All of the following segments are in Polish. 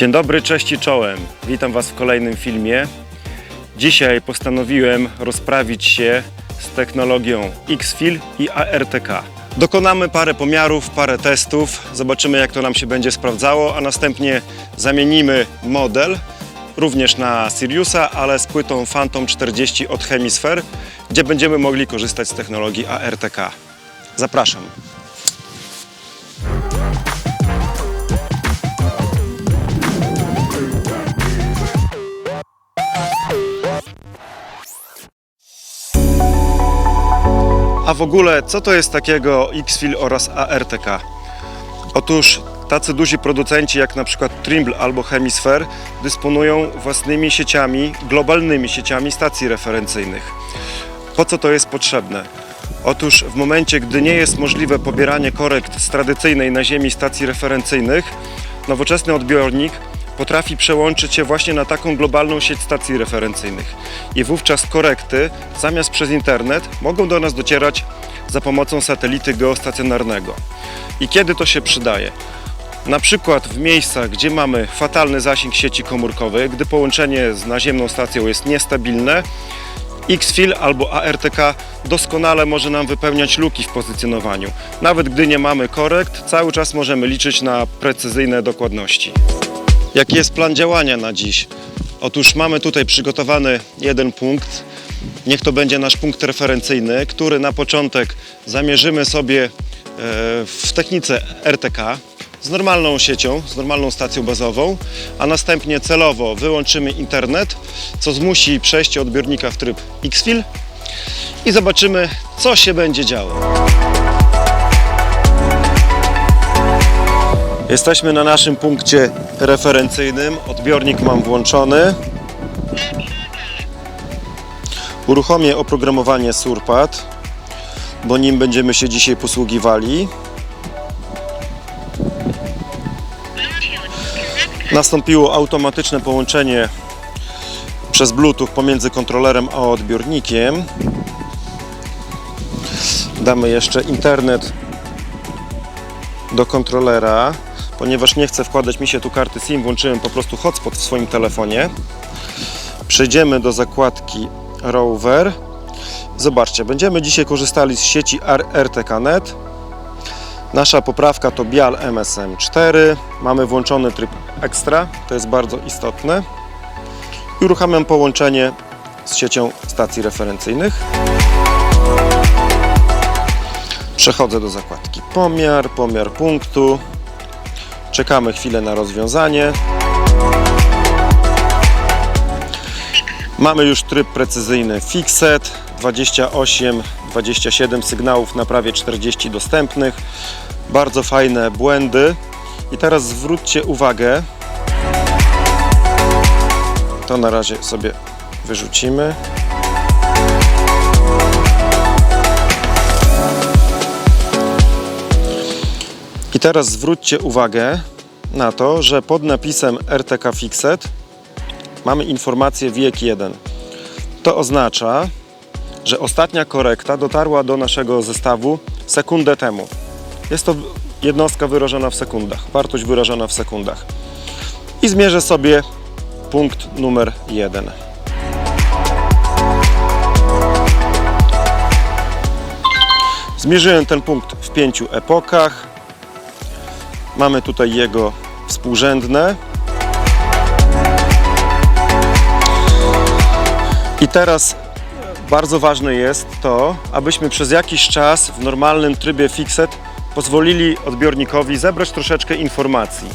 Dzień dobry, cześć i czołem. Witam Was w kolejnym filmie. Dzisiaj postanowiłem rozprawić się z technologią Xfil i ARTK. Dokonamy parę pomiarów, parę testów, zobaczymy jak to nam się będzie sprawdzało, a następnie zamienimy model również na Siriusa, ale z płytą Phantom 40 od Hemisphere, gdzie będziemy mogli korzystać z technologii ARTK. Zapraszam. A w ogóle, co to jest takiego Xfil oraz ARTK? Otóż tacy duzi producenci jak na przykład Trimble albo Hemisphere dysponują własnymi sieciami, globalnymi sieciami stacji referencyjnych. Po co to jest potrzebne? Otóż w momencie, gdy nie jest możliwe pobieranie korekt z tradycyjnej na ziemi stacji referencyjnych, nowoczesny odbiornik potrafi przełączyć się właśnie na taką globalną sieć stacji referencyjnych. I wówczas korekty zamiast przez internet mogą do nas docierać za pomocą satelity geostacjonarnego. I kiedy to się przydaje? Na przykład w miejscach, gdzie mamy fatalny zasięg sieci komórkowej, gdy połączenie z naziemną stacją jest niestabilne, Xfil albo ARTK doskonale może nam wypełniać luki w pozycjonowaniu. Nawet gdy nie mamy korekt, cały czas możemy liczyć na precyzyjne dokładności. Jaki jest plan działania na dziś? Otóż mamy tutaj przygotowany jeden punkt. Niech to będzie nasz punkt referencyjny, który na początek zamierzymy sobie e, w technice RTK z normalną siecią, z normalną stacją bazową, a następnie celowo wyłączymy internet, co zmusi przejście odbiornika w tryb Xfil i zobaczymy, co się będzie działo. Jesteśmy na naszym punkcie referencyjnym. Odbiornik mam włączony. Uruchomię oprogramowanie Surpad, bo nim będziemy się dzisiaj posługiwali. Nastąpiło automatyczne połączenie przez Bluetooth pomiędzy kontrolerem a odbiornikiem. Damy jeszcze internet do kontrolera. Ponieważ nie chcę wkładać mi się tu karty SIM, włączyłem po prostu hotspot w swoim telefonie. Przejdziemy do zakładki Rover. Zobaczcie, będziemy dzisiaj korzystali z sieci RTK.net. Nasza poprawka to Bial MSM4. Mamy włączony tryb Extra, to jest bardzo istotne. I uruchamiam połączenie z siecią stacji referencyjnych. Przechodzę do zakładki Pomiar, pomiar punktu. Czekamy chwilę na rozwiązanie. Mamy już tryb precyzyjny Fixed, 28, 27 sygnałów na prawie 40 dostępnych. Bardzo fajne błędy. I teraz zwróćcie uwagę. To na razie sobie wyrzucimy. I teraz zwróćcie uwagę na to, że pod napisem RTK Fixed mamy informację wiek 1. To oznacza, że ostatnia korekta dotarła do naszego zestawu sekundę temu. Jest to jednostka wyrażona w sekundach, wartość wyrażona w sekundach. I zmierzę sobie punkt numer 1. Zmierzyłem ten punkt w pięciu epokach. Mamy tutaj jego współrzędne. I teraz bardzo ważne jest to, abyśmy przez jakiś czas w normalnym trybie fixed pozwolili odbiornikowi zebrać troszeczkę informacji.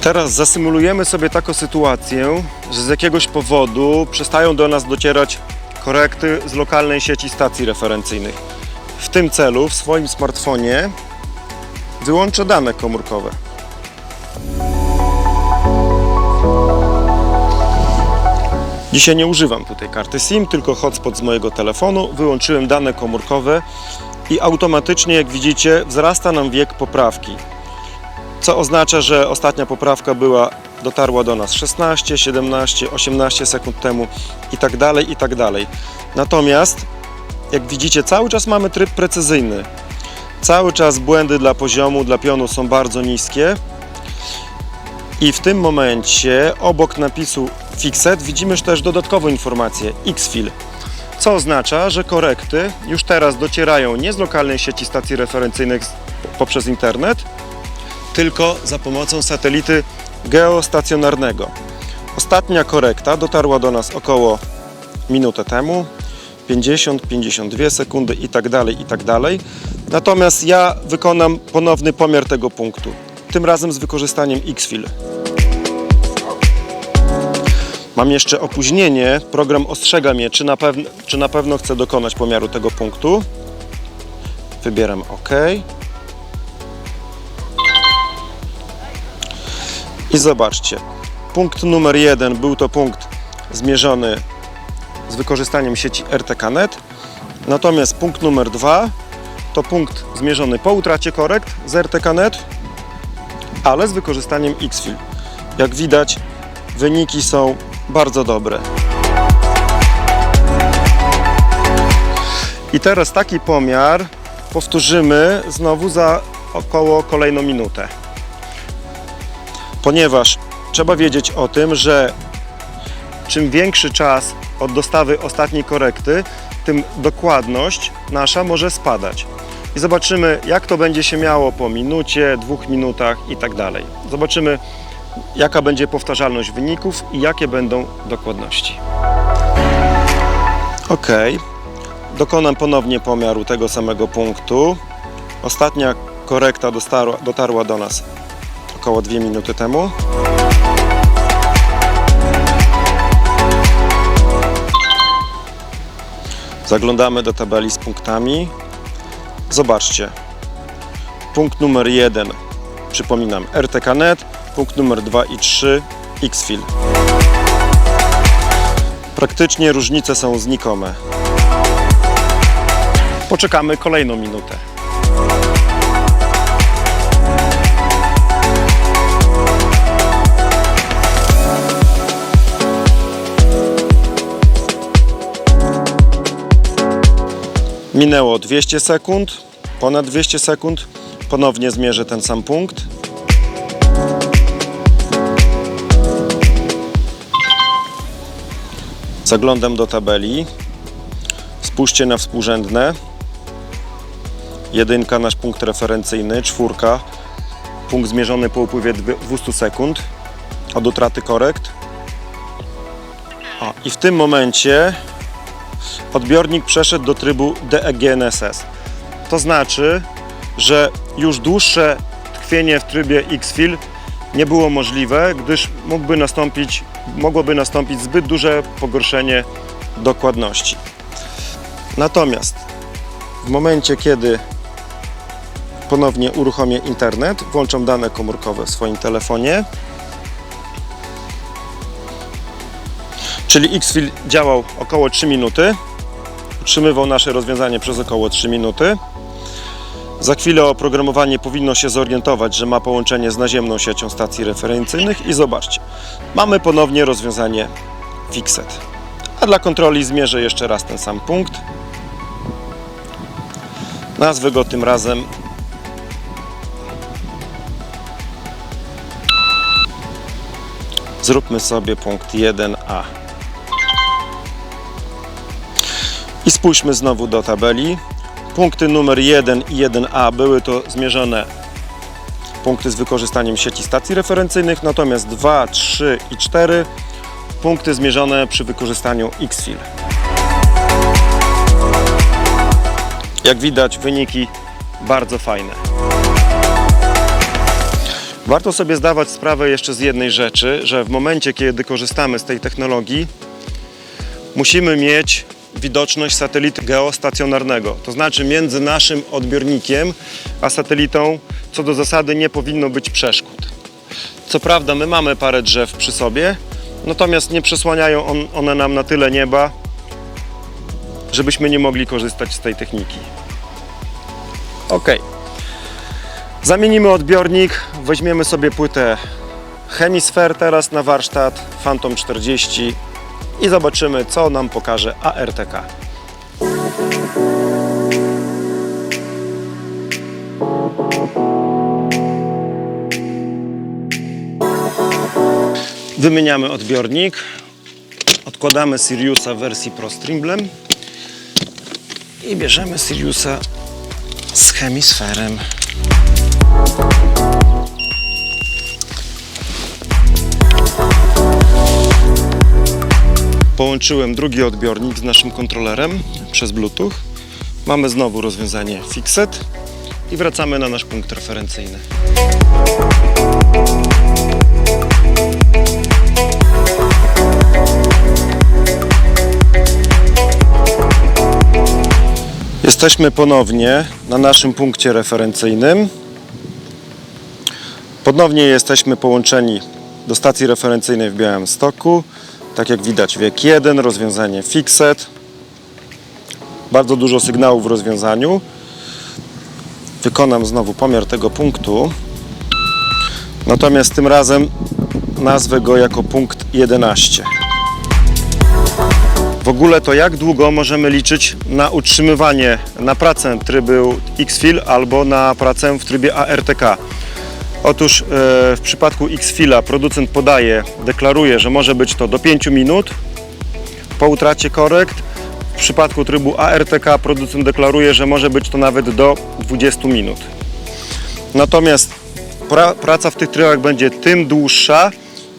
Teraz zasymulujemy sobie taką sytuację, że z jakiegoś powodu przestają do nas docierać korekty z lokalnej sieci stacji referencyjnych. W tym celu w swoim smartfonie wyłączę dane komórkowe. Dzisiaj nie używam tutaj karty SIM, tylko hotspot z mojego telefonu. Wyłączyłem dane komórkowe i automatycznie, jak widzicie, wzrasta nam wiek poprawki. Co oznacza, że ostatnia poprawka była, dotarła do nas 16, 17, 18 sekund temu i tak dalej, i tak dalej. Natomiast, jak widzicie, cały czas mamy tryb precyzyjny. Cały czas błędy dla poziomu, dla pionu są bardzo niskie I w tym momencie obok napisu Fixed widzimy też dodatkową informację Xfil, co oznacza, że korekty już teraz docierają nie z lokalnej sieci stacji referencyjnych poprzez internet, tylko za pomocą satelity geostacjonarnego. Ostatnia korekta dotarła do nas około minutę temu. 50, 52 sekundy i tak dalej, i tak dalej. Natomiast ja wykonam ponowny pomiar tego punktu. Tym razem z wykorzystaniem Xfil. Mam jeszcze opóźnienie. Program ostrzega mnie, czy na, pewno, czy na pewno chcę dokonać pomiaru tego punktu. Wybieram OK. I zobaczcie. Punkt numer jeden był to punkt zmierzony z wykorzystaniem sieci RTK.net. Natomiast punkt numer dwa to punkt zmierzony po utracie korekt z RTK.net, ale z wykorzystaniem Xfil. Jak widać, wyniki są bardzo dobre. I teraz taki pomiar powtórzymy znowu za około kolejną minutę. Ponieważ trzeba wiedzieć o tym, że czym większy czas od dostawy ostatniej korekty, tym dokładność nasza może spadać. I zobaczymy, jak to będzie się miało po minucie, dwóch minutach i tak dalej. Zobaczymy, jaka będzie powtarzalność wyników i jakie będą dokładności. Ok, dokonam ponownie pomiaru tego samego punktu. Ostatnia korekta dostarła, dotarła do nas około 2 minuty temu. Zaglądamy do tabeli z punktami. Zobaczcie. Punkt numer 1, przypominam, RTK.net, punkt numer 2 i 3 Xfil. Praktycznie różnice są znikome. Poczekamy kolejną minutę. Minęło 200 sekund, ponad 200 sekund. Ponownie zmierzę ten sam punkt. Zaglądam do tabeli. Spójrzcie na współrzędne. Jedynka nasz punkt referencyjny, czwórka punkt zmierzony po upływie dwie- 200 sekund od utraty korekt. O, I w tym momencie odbiornik przeszedł do trybu DEGNSS. To znaczy, że już dłuższe tkwienie w trybie Xfil nie było możliwe, gdyż mógłby nastąpić, mogłoby nastąpić zbyt duże pogorszenie dokładności. Natomiast w momencie, kiedy ponownie uruchomię internet, włączam dane komórkowe w swoim telefonie, czyli Xfil działał około 3 minuty, utrzymywał nasze rozwiązanie przez około 3 minuty. Za chwilę oprogramowanie powinno się zorientować, że ma połączenie z naziemną siecią stacji referencyjnych i zobaczcie, mamy ponownie rozwiązanie Fixed. A dla kontroli zmierzę jeszcze raz ten sam punkt. Nazwę go tym razem Zróbmy sobie punkt 1a. I spójrzmy znowu do tabeli. Punkty numer 1 i 1a były to zmierzone punkty z wykorzystaniem sieci stacji referencyjnych, natomiast 2, 3 i 4 punkty zmierzone przy wykorzystaniu Xfil. Jak widać, wyniki bardzo fajne. Warto sobie zdawać sprawę jeszcze z jednej rzeczy, że w momencie, kiedy korzystamy z tej technologii, musimy mieć widoczność satelity geostacjonarnego. To znaczy między naszym odbiornikiem a satelitą co do zasady nie powinno być przeszkód. Co prawda my mamy parę drzew przy sobie, natomiast nie przesłaniają on, one nam na tyle nieba, żebyśmy nie mogli korzystać z tej techniki. Ok. Zamienimy odbiornik, weźmiemy sobie płytę Hemisphere teraz na warsztat, Phantom 40 i zobaczymy co nam pokaże ARTK. Wymieniamy odbiornik. Odkładamy Siriusa w wersji Pro z Trimblem. I bierzemy Siriusa z hemisferem. Połączyłem drugi odbiornik z naszym kontrolerem przez Bluetooth. Mamy znowu rozwiązanie Fixed i wracamy na nasz punkt referencyjny. Jesteśmy ponownie na naszym punkcie referencyjnym. Ponownie jesteśmy połączeni do stacji referencyjnej w Białymstoku. Tak jak widać wiek 1, rozwiązanie Fixed. Bardzo dużo sygnałów w rozwiązaniu. Wykonam znowu pomiar tego punktu. Natomiast tym razem nazwę go jako punkt 11. W ogóle to jak długo możemy liczyć na utrzymywanie, na pracę trybu Xfil albo na pracę w trybie ARTK? Otóż e, w przypadku Xfila producent podaje, deklaruje, że może być to do 5 minut po utracie korekt. W przypadku trybu ARTK producent deklaruje, że może być to nawet do 20 minut. Natomiast pra, praca w tych trybach będzie tym dłuższa,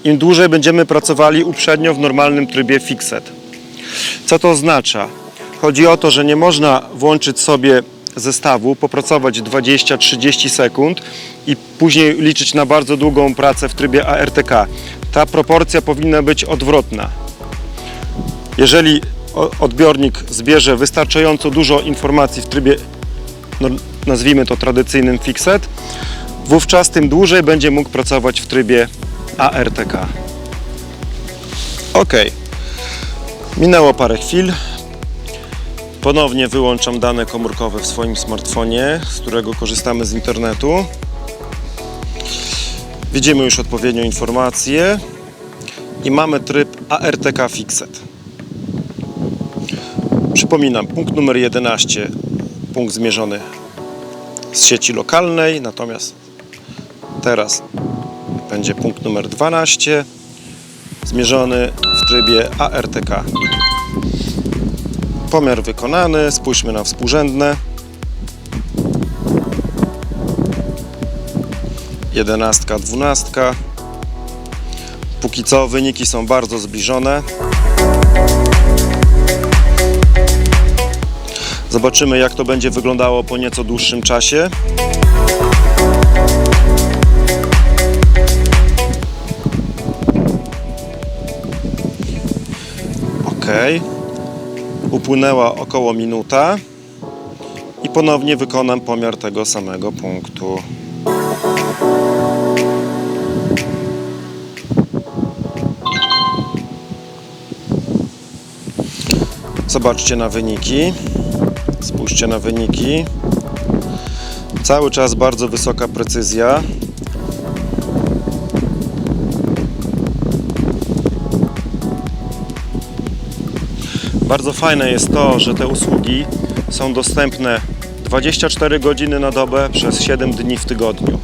im dłużej będziemy pracowali uprzednio w normalnym trybie Fixed. Co to oznacza? Chodzi o to, że nie można włączyć sobie zestawu, popracować 20-30 sekund i później liczyć na bardzo długą pracę w trybie ARTK. Ta proporcja powinna być odwrotna. Jeżeli odbiornik zbierze wystarczająco dużo informacji w trybie, no, nazwijmy to tradycyjnym fixed, wówczas tym dłużej będzie mógł pracować w trybie ARTK. OK. Minęło parę chwil. Ponownie wyłączam dane komórkowe w swoim smartfonie, z którego korzystamy z internetu. Widzimy już odpowiednią informację i mamy tryb ARTK Fixed. Przypominam, punkt numer 11, punkt zmierzony z sieci lokalnej, natomiast teraz będzie punkt numer 12, zmierzony w trybie ARTK. Pomiar wykonany, spójrzmy na współrzędne. 11, 12. Póki co wyniki są bardzo zbliżone. Zobaczymy jak to będzie wyglądało po nieco dłuższym czasie. Ok. Upłynęła około minuta i ponownie wykonam pomiar tego samego punktu. Zobaczcie na wyniki. Spójrzcie na wyniki. Cały czas bardzo wysoka precyzja. Bardzo fajne jest to, że te usługi są dostępne 24 godziny na dobę przez 7 dni w tygodniu.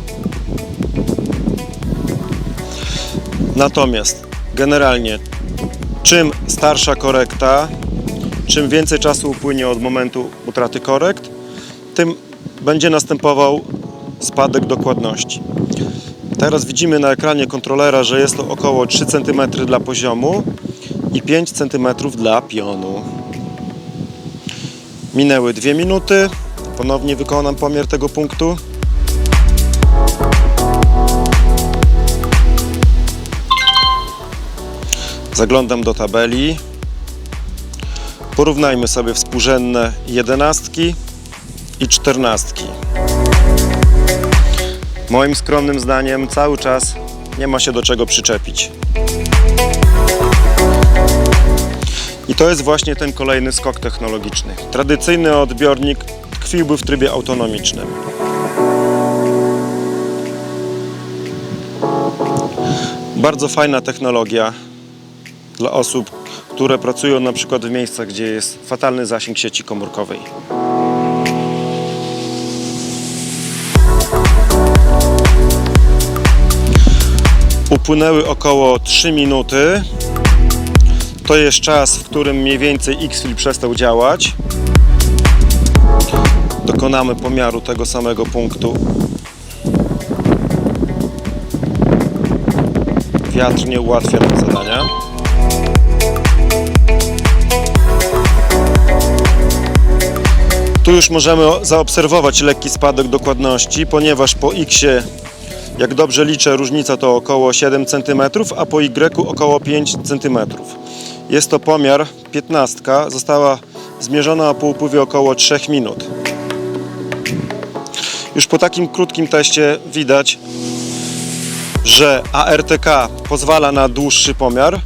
Natomiast generalnie czym starsza korekta, czym więcej czasu upłynie od momentu utraty korekt, tym będzie następował spadek dokładności. Teraz widzimy na ekranie kontrolera, że jest to około 3 cm dla poziomu i 5 cm dla pionu. Minęły 2 minuty. Ponownie wykonam pomiar tego punktu. Zaglądam do tabeli. Porównajmy sobie współrzędne jedenastki i czternastki. Moim skromnym zdaniem cały czas nie ma się do czego przyczepić. I to jest właśnie ten kolejny skok technologiczny. Tradycyjny odbiornik tkwiłby w trybie autonomicznym. Bardzo fajna technologia dla osób, które pracują na przykład w miejscach, gdzie jest fatalny zasięg sieci komórkowej. Upłynęły około 3 minuty. To jest czas, w którym mniej więcej X-Fil przestał działać. Dokonamy pomiaru tego samego punktu. Wiatr nie ułatwia nam zadania. Tu już możemy zaobserwować lekki spadek dokładności, ponieważ po X, jak dobrze liczę, różnica to około 7 cm, a po Y około 5 cm. Jest to pomiar 15, została zmierzona po upływie około 3 minut. Już po takim krótkim teście widać, że ARTK pozwala na dłuższy pomiar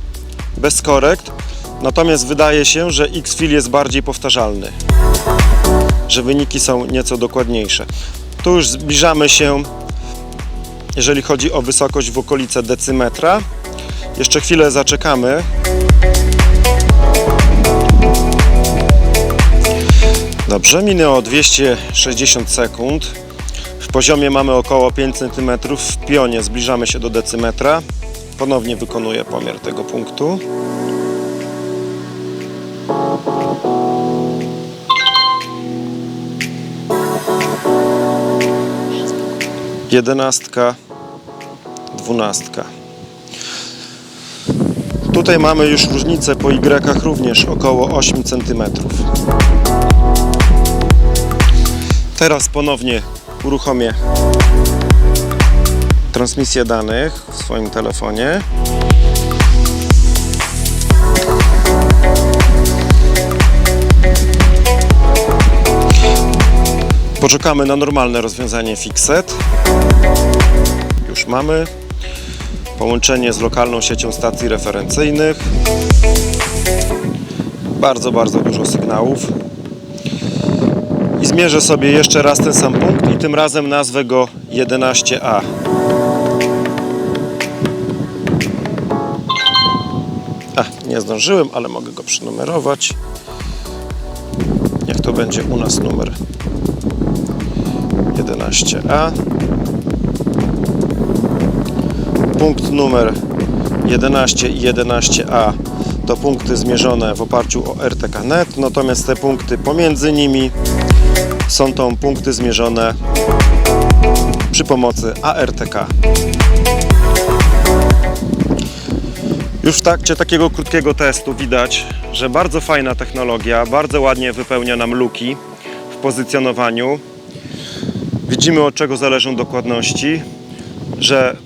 bez korekt, natomiast wydaje się, że X-Fil jest bardziej powtarzalny że wyniki są nieco dokładniejsze. Tu już zbliżamy się, jeżeli chodzi o wysokość w okolice decymetra. Jeszcze chwilę zaczekamy. Dobrze, minęło 260 sekund. W poziomie mamy około 5 cm. W pionie zbliżamy się do decymetra. Ponownie wykonuję pomiar tego punktu. jedenastka, dwunastka. Tutaj mamy już różnicę po Y również około 8 cm. Teraz ponownie uruchomię transmisję danych w swoim telefonie. Poczekamy na normalne rozwiązanie Fixed. Już mamy. Połączenie z lokalną siecią stacji referencyjnych. Bardzo, bardzo dużo sygnałów. Zmierzę sobie jeszcze raz ten sam punkt i tym razem nazwę go 11A. A, nie zdążyłem, ale mogę go przynumerować. Niech to będzie u nas numer 11A. Punkt numer 11 i 11A to punkty zmierzone w oparciu o RTK.net, natomiast te punkty pomiędzy nimi są to punkty zmierzone przy pomocy ARTK. Już w trakcie takiego krótkiego testu widać, że bardzo fajna technologia, bardzo ładnie wypełnia nam luki w pozycjonowaniu. Widzimy od czego zależą dokładności, że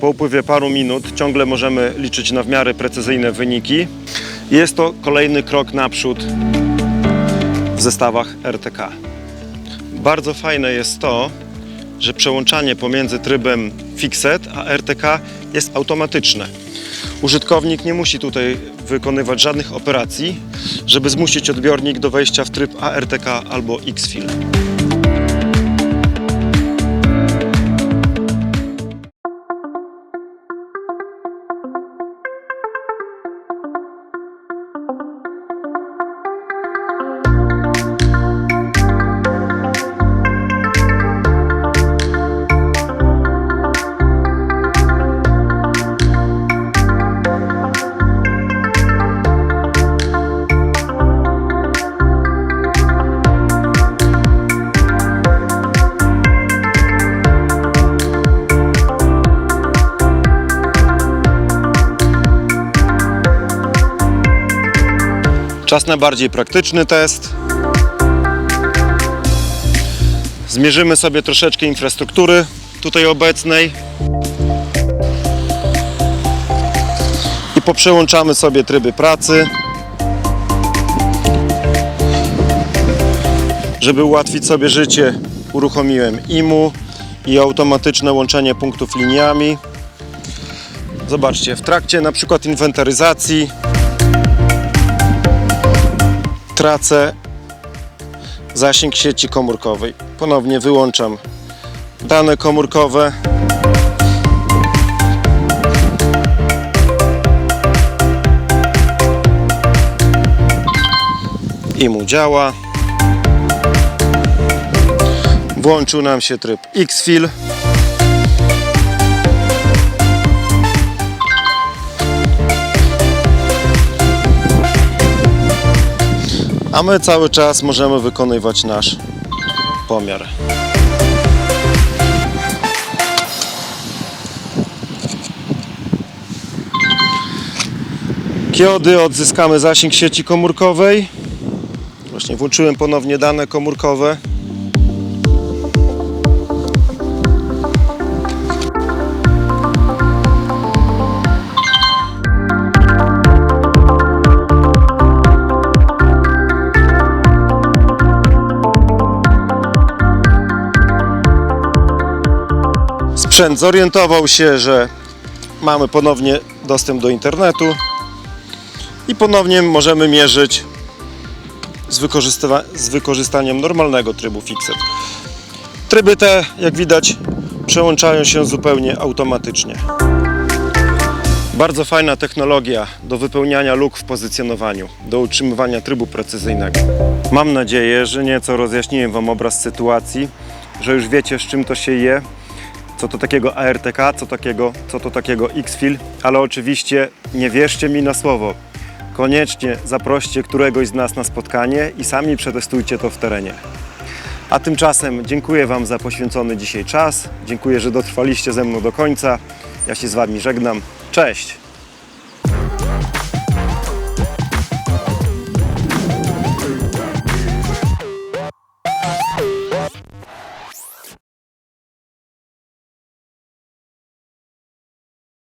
po upływie paru minut ciągle możemy liczyć na w miarę precyzyjne wyniki. Jest to kolejny krok naprzód w zestawach RTK. Bardzo fajne jest to, że przełączanie pomiędzy trybem Fixed a RTK jest automatyczne. Użytkownik nie musi tutaj wykonywać żadnych operacji, żeby zmusić odbiornik do wejścia w tryb ARTK albo Xfil. Czas na bardziej praktyczny test. Zmierzymy sobie troszeczkę infrastruktury tutaj obecnej. I poprzełączamy sobie tryby pracy. Żeby ułatwić sobie życie, uruchomiłem IMU i automatyczne łączenie punktów liniami. Zobaczcie, w trakcie na przykład inwentaryzacji tracę zasięg sieci komórkowej. Ponownie wyłączam dane komórkowe. I mu działa. Włączył nam się tryb Xfil. A my cały czas możemy wykonywać nasz pomiar. Kiedy odzyskamy zasięg sieci komórkowej? Właśnie włączyłem ponownie dane komórkowe. Sprzęt zorientował się, że mamy ponownie dostęp do internetu i ponownie możemy mierzyć z, wykorzystywa- z wykorzystaniem normalnego trybu Fixed. Tryby te, jak widać, przełączają się zupełnie automatycznie. Bardzo fajna technologia do wypełniania luk w pozycjonowaniu, do utrzymywania trybu precyzyjnego. Mam nadzieję, że nieco rozjaśniłem Wam obraz sytuacji, że już wiecie z czym to się je, co to takiego ARTK, co, takiego, co to takiego Xfil, ale oczywiście nie wierzcie mi na słowo. Koniecznie zaproście któregoś z nas na spotkanie i sami przetestujcie to w terenie. A tymczasem dziękuję Wam za poświęcony dzisiaj czas. Dziękuję, że dotrwaliście ze mną do końca. Ja się z Wami żegnam. Cześć!